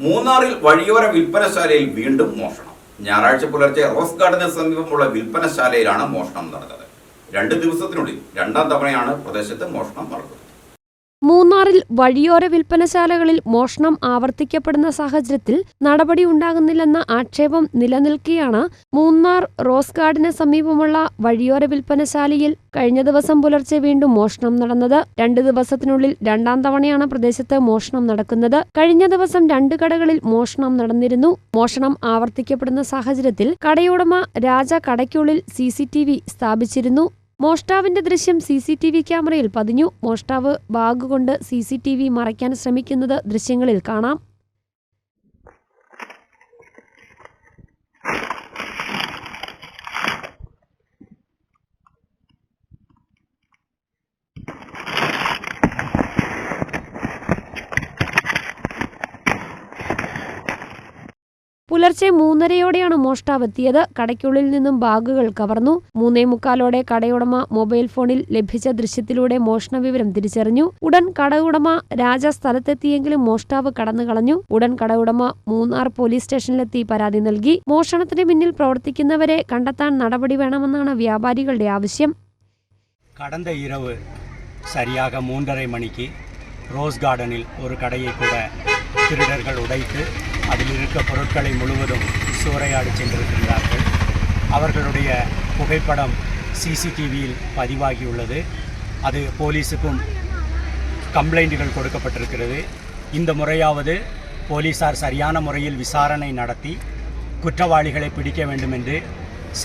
മൂന്നാറിൽ വഴിയോര വിൽപ്പനശാലയിൽ വീണ്ടും മോഷണം. ഞായറാഴ്ച പുലർച്ചെ റോസ് ഗാർഡന് സമീപമുള്ള വിൽപ്പനശാലയിലാണ് മോഷണം നടന്നത്. രണ്ട് ദിവസത്തിനുള്ളിൽ രണ്ടാം തവണയാണ് പ്രദേശത്ത് മോഷണം നടക്കുന്നത് മൂന്നാറിൽ വഴിയോര വിൽപ്പനശാലകളിൽ മോഷണം ആവർത്തിക്കപ്പെടുന്ന സാഹചര്യത്തിൽ നടപടി ഉണ്ടാകുന്നില്ലെന്ന ആക്ഷേപം നിലനിൽക്കെയാണ് മൂന്നാർ റോസ് ഗാർഡിന് സമീപമുള്ള വഴിയോര വിൽപ്പനശാലയിൽ കഴിഞ്ഞ ദിവസം പുലർച്ചെ വീണ്ടും മോഷണം നടന്നത്. രണ്ട് ദിവസത്തിനുള്ളിൽ രണ്ടാം തവണയാണ് പ്രദേശത്ത് മോഷണം നടക്കുന്നത്. കഴിഞ്ഞ ദിവസം രണ്ട് കടകളിൽ മോഷണം നടന്നിരുന്നു. മോഷണം ആവർത്തിക്കപ്പെടുന്ന സാഹചര്യത്തിൽ കടയുടമ രാജ കടയ്ക്കുള്ളിൽ സി സ്ഥാപിച്ചിരുന്നു. മോഷ്ടാവിന്റെ ദൃശ്യം സി സി ടി വി ക്യാമറയിൽ പതിഞ്ഞു. മോഷ്ടാവ് ബാഗ് കൊണ്ട് സി സി ടി വി മറയ്ക്കാൻ ശ്രമിക്കുന്നത് ദൃശ്യങ്ങളിൽ കാണാം. പുലർച്ചെ മൂന്നരയോടെയാണ് മോഷ്ടാവ് എത്തിയത് കടയ്ക്കുള്ളിൽ നിന്നും ബാഗുകൾ കവർന്നു മൂന്നേ മുക്കാലോടെ കടയുടമ മൊബൈൽ ഫോണിൽ ലഭിച്ച ദൃശ്യത്തിലൂടെ മോഷണ വിവരം തിരിച്ചറിഞ്ഞു ഉടൻ കടയുടമ രാജ സ്ഥലത്തെത്തിയെങ്കിലും മോഷ്ടാവ് കടന്നു കളഞ്ഞു ഉടൻ കടയുടമ മൂന്നാർ പോലീസ് സ്റ്റേഷനിലെത്തി പരാതി നൽകി മോഷണത്തിന് പിന്നിൽ പ്രവർത്തിക്കുന്നവരെ കണ്ടെത്താൻ നടപടി വേണമെന്നാണ് വ്യാപാരികളുടെ ആവശ്യം கடந்த இரவு சரியாக மூன்றரை மணிக்கு ரோஸ் கார்டனில் ஒரு கடையை கூட திருடர்கள் உடைத்து அதில் இருக்க பொருட்களை முழுவதும் சூறையாடி சென்றிருக்கிறார்கள். அவர்களுடைய புகைப்படம் சிசிடிவியில் பதிவாகியுள்ளது. அது போலீஸுக்கும் கம்ப்ளைண்ட்டுகள் கொடுக்கப்பட்டிருக்கிறது. இந்த முறையாவது போலீசார் சரியான முறையில் விசாரணை நடத்தி குற்றவாளிகளை பிடிக்க வேண்டும் என்று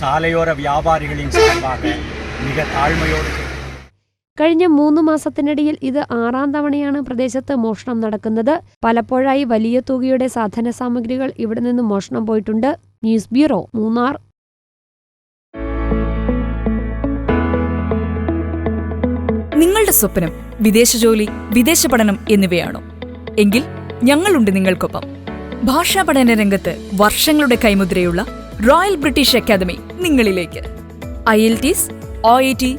சாலையோர வியாபாரிகளின் சார்பாக மிக தாழ்மையோடு കഴിഞ്ഞ മൂന്ന് മാസത്തിനിടയിൽ ഇത് ആറാം തവണയാണ് പ്രദേശത്ത് മോഷണം നടക്കുന്നത്. പലപ്പോഴായി വലിയ തുകയുടെ സാധന സാമഗ്രികൾ ഇവിടെ നിന്ന് മോഷണം പോയിട്ടുണ്ട്. News bureau Munnar. നിങ്ങളുടെ സ്വപ്നം വിദേശ ജോലി വിദേശ പഠനം എന്നിവയാണോ? എങ്കിൽ ഞങ്ങളുണ്ട് നിങ്ങൾക്കൊപ്പം. ഭാഷാ പഠന രംഗത്ത് വർഷങ്ങളുടെ കൈമുദ്രയുള്ള റോയൽ ബ്രിട്ടീഷ് അക്കാദമി നിങ്ങളിലേക്ക്. IELTS O E T